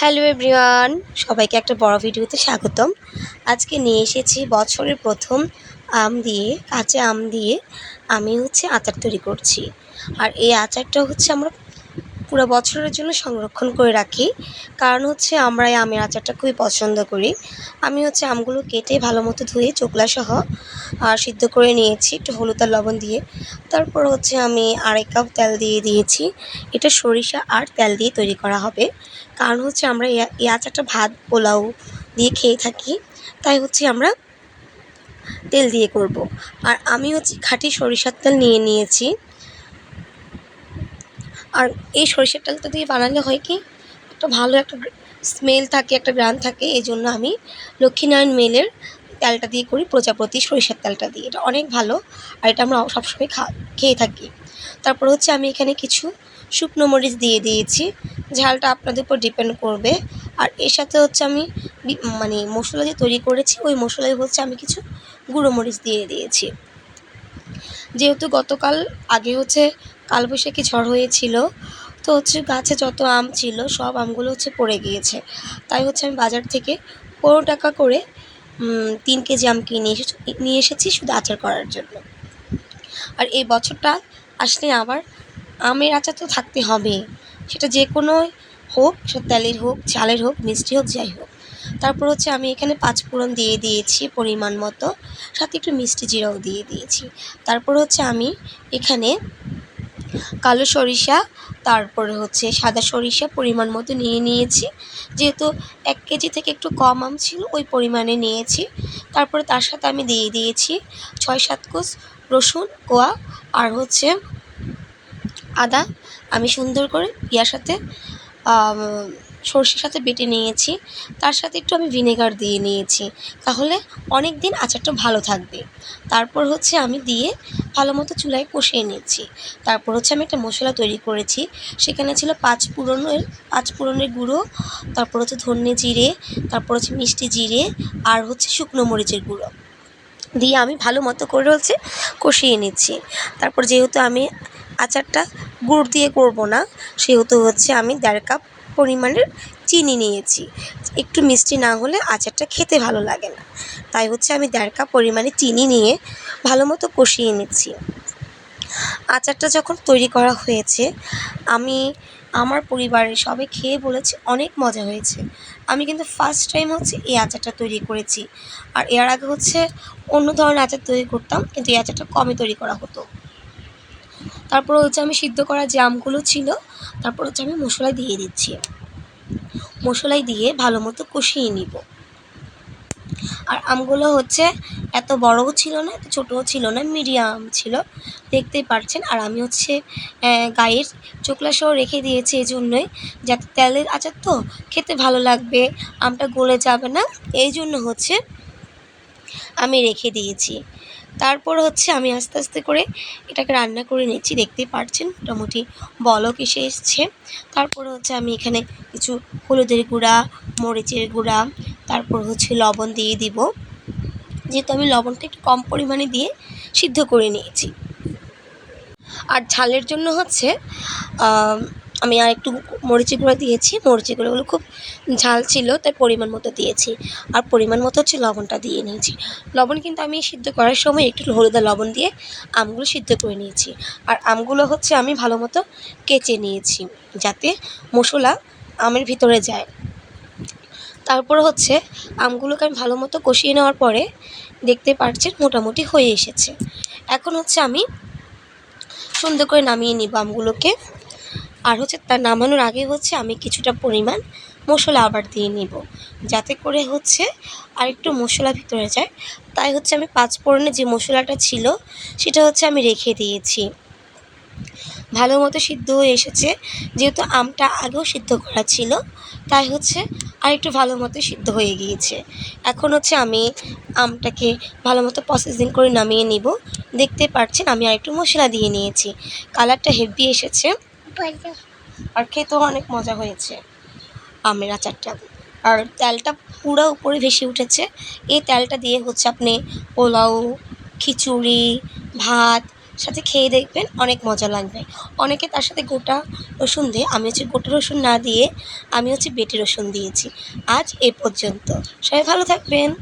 Hello everyone, সবাইকে একটা বড় ভিডিওতে স্বাগতম। আজকে নিয়ে এসেছি বছরের প্রথম আম দিয়ে, কাঁচা আম দিয়ে আমি হচ্ছে আচার তৈরি করছি। আর এই আচারটা হচ্ছে আমরা পুরো বছরের জন্য সংরক্ষণ করে রাখি। কারণ হচ্ছে আমরা এই আমের আচারটা খুবই পছন্দ করি। আমি হচ্ছে আমগুলো কেটে ভালো মতো ধুয়ে চোকলা সহ আর সিদ্ধ করে নিয়েছি একটু হলুদ আর লবণ দিয়ে। তারপর হচ্ছে আমি আড়াই কাপ তেল দিয়ে দিয়েছি। এটা সরিষা আর তেল দিয়ে তৈরি করা হবে। কারণ হচ্ছে আমরা এই আচারটা ভাত, পোলাও দিয়ে খেয়ে থাকি। তাই হচ্ছে আমরা তেল দিয়ে করব। আর আমি হচ্ছে খাঁটি সরিষার তেল নিয়ে নিয়েছি। আর এই সরিষার তেলটা দিয়ে বানালে হয় কি? একটা ভালো একটা স্মেল থাকে, একটা গ্রান থাকে, এই জন্য আমি লক্ষ্মীনারায়ণ মেলের তেলটা দিয়ে করি, প্রজাপতি সরিষার তেলটা দিয়ে। এটা অনেক ভালো আর এটা আমরা সবসময় খা, খেয়ে থাকি। তারপর হচ্ছে আমি এখানে কিছু শুকনো মরিচ দিয়ে দিয়েছি। ঝালটা আপনাদের উপর ডিপেন্ড করবে। আর এর সাথে হচ্ছে আমি মানে মশলা যে তৈরি করেছি, ওই মশলায় হচ্ছে আমি কিছু গুঁড়ো মরিচ দিয়ে দিয়েছি। যেহেতু গতকাল আগে হচ্ছে কালবৈশাখী ঝড় হয়েছিল, তো হচ্ছে গাছে যত আম ছিল, সব আমগুলো হচ্ছে পড়ে গিয়েছে। তাই হচ্ছে আমি বাজার থেকে পনেরো টাকা করে তিন কেজি আম কিনে এসেছি, নিয়ে এসেছি শুধু আচার করার জন্য। আর এই বছরটা আসলে আবার আমের আচার তো থাকতে হবে। সেটা যে কোনো হোক, সেটা তেলের হোক, চালের হোক, মিষ্টি হোক, যাই হোক। তারপর হচ্ছে আমি এখানে পাঁচ ফোড়ন দিয়ে দিয়েছি পরিমাণ মতো, সাথে একটু মিষ্টি জিরাও দিয়ে দিয়েছি। তারপর হচ্ছে আমি এখানে কালো সরিষা, তারপরে হচ্ছে সাদা সরিষা পরিমাণ মতো নিয়ে নিয়েছি। যেহেতু এক কেজি থেকে একটু কম আম ছিল, ওই পরিমাণে নিয়েছি। তারপরে তার সাথে আমি দিয়ে দিয়েছি ছয় সাত কোষ রসুন, কোয়া আর হচ্ছে আদা। আমি সুন্দর করে ইয়ার সাথে সর্ষের সাথে বেটে নিয়েছি। তার সাথে একটু আমি ভিনেগার দিয়ে নিয়েছি। তাহলে অনেক দিন আচারটা ভালো থাকবে। তারপর হচ্ছে আমি দিয়ে ভালো মতো চুলায় কষিয়ে নিয়েছি তারপর হচ্ছে আমি একটা মশলা তৈরি করেছি। সেখানে ছিল পাঁচ ফোড়নের পাঁচ ফোড়নের গুঁড়ো, তারপর হচ্ছে ধনে জিরে, তারপর হচ্ছে মিষ্টি জিরে, আর হচ্ছে শুকনো মরিচের গুঁড়ো। দিয়ে আমি ভালো মতো করে হচ্ছে কষিয়ে নিচ্ছি। তারপর যেহেতু আমি আচারটা গুড় দিয়ে করব না, সেহেতু হচ্ছে আমি দেড় কাপ পরিমাণের চিনি নিয়েছি। একটু মিষ্টি না হলে আচারটা খেতে ভালো লাগে না। তাই হচ্ছে আমি দেড় কাপ পরিমাণে চিনি নিয়ে ভালো মতো কষিয়ে নিচ্ছি। আচারটা যখন তৈরি করা হয়েছে, আমি, আমার পরিবারের সবাই খেয়ে বলেছে অনেক মজা হয়েছে। আমি কিন্তু ফার্স্ট টাইম হচ্ছে এই আচারটা তৈরি করেছি। আর এর আগে হচ্ছে অন্য ধরনের আচার তৈরি করতাম, কিন্তু এই আচারটা কমে তৈরি করা হতো। তারপর হচ্ছে আমি সিদ্ধ করা যে আমগুলো ছিল, তারপর হচ্ছে আমি মশলা দিয়ে দিচ্ছি। মশলাই দিয়ে ভালো মতো কষিয়ে নিব। আর আমগুলো হচ্ছে এত বড়ও ছিল না, এত ছোটও ছিল না, মিডিয়াম ছিল। দেখতেই পারছেন, আর আমি হচ্ছে গায়ের চোকলা সহ রেখে দিয়েছি এই জন্যই যাতে তেলের আচার তো খেতে ভালো লাগবে, আমটা গলে যাবে না এই জন্য হচ্ছে আমি রেখে দিয়েছি। তারপর হচ্ছে আমি আস্তে আস্তে করে এটাকে রান্না করে নিচ্ছি দেখতেই পারছেন? মোটামুটি বলক এসে এসছে। তারপর হচ্ছে আমি এখানে কিছু হলুদের গুঁড়া, মরিচের গুঁড়া, তারপর হচ্ছে লবণ দিয়ে দিব। যেহেতু আমি লবণটা একটু কম পরিমাণে দিয়ে সিদ্ধ করে নিয়েছি। আর ঝালের জন্য হচ্ছে আম, আর একটু মরিচের গুঁড়া দিয়েছি। মরিচের গুঁড়োগুলো খুব ঝাল ছিল তাই পরিমাণ মতো দিয়েছি। আর পরিমাণ মতো হচ্ছে লবণটা দিয়ে নিয়েছি। লবণ কিন্তু আমি সিদ্ধ করার সময় একটু হলুদা লবণ দিয়ে আমগুলো সিদ্ধ করে নিয়েছি। আর আমগুলো হচ্ছে আমি ভালো মতো কেচে নিয়েছি যাতে মশলা আমের ভিতরে যায়। তারপর হচ্ছে আমগুলোকে আমি ভালো মতো কষিয়ে নেওয়ার পরে দেখতে পাচ্ছেন মোটামুটি হয়ে এসেছে। এখন হচ্ছে আমি সুন্দর করে নামিয়ে নিব আমগুলোকে। আর হচ্ছে তার নামানোর আগে হচ্ছে আমি কিছুটা পরিমাণ মশলা আবার দিয়ে নিব। যাতে করে হচ্ছে আর একটু মশলা ভিতরে যায়। তাই হচ্ছে আমি পাঁচ ফোড়নে যে মশলাটা ছিল, সেটা হচ্ছে আমি রেখে দিয়েছি। ভালো মতো সিদ্ধ হয়ে এসেছে। যেহেতু আমটা আগেও সিদ্ধ করা ছিল, তাই হচ্ছে আর একটু ভালো মতো সিদ্ধ হয়ে গিয়েছে। এখন হচ্ছে আমি আমটাকে ভালো মতো প্রসেসিং করে নামিয়ে নিব। দেখতে পাচ্ছেন আমি আর একটু মশলা দিয়ে নিয়েছি। কালারটা হেভি এসেছে। আর খেতেও অনেক মজা হয়েছে। আমের আচারটা। আর তেলটা পুরো উপরে ভেসে উঠেছে। এই তেলটা দিয়ে হচ্ছে আপনি পোলাও, খিচুড়ি, ভাত, সাথে খেয়ে দেখবেন অনেক মজা লাগবে। অনেকে তার সাথে গোটা রসুন দেয়, আমি হচ্ছে গোটা রসুন না দিয়ে, আমি হচ্ছে বেটে রসুন দিয়েছি। আজ এ পর্যন্ত। সবাই ভালো থাকবেন।